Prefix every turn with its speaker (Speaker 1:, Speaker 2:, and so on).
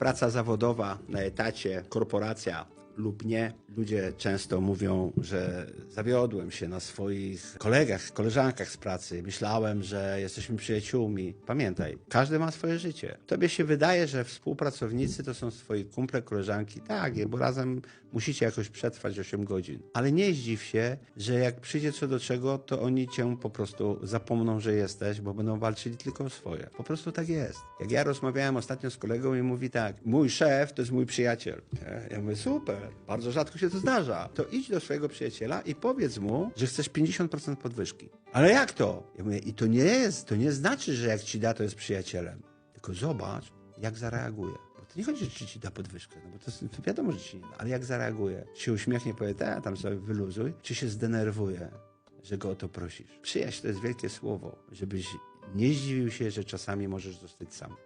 Speaker 1: praca zawodowa na etacie, korporacja lub nie. Ludzie często mówią, że zawiodłem się na swoich kolegach, koleżankach z pracy. Myślałem, że jesteśmy przyjaciółmi. Pamiętaj, każdy ma swoje życie. Tobie się wydaje, że współpracownicy to są twoi kumple, koleżanki. Tak, bo razem musicie jakoś przetrwać 8 godzin. Ale nie zdziw się, że jak przyjdzie co do czego, to oni cię po prostu zapomną, że jesteś, bo będą walczyli tylko o swoje. Po prostu tak jest. Jak ja rozmawiałem ostatnio z kolegą i mówi tak, mój szef to jest mój przyjaciel. Ja mówię, super, bardzo rzadko się to zdarza. To idź do swojego przyjaciela i powiedz mu, że chcesz 50% podwyżki. Ale jak to? Ja mówię, i to nie jest, to nie znaczy, że jak ci da, to jest przyjacielem. Tylko zobacz, jak zareaguje. Bo to nie chodzi, czy ci da podwyżkę, no bo to, to wiadomo, że ci nie da, ale jak zareaguje. Czy się uśmiechnie, powie, ta, tam sobie wyluzuj, czy się zdenerwuje, że go o to prosisz. Przyjaźń to jest wielkie słowo, żebyś nie zdziwił się, że czasami możesz zostać sam.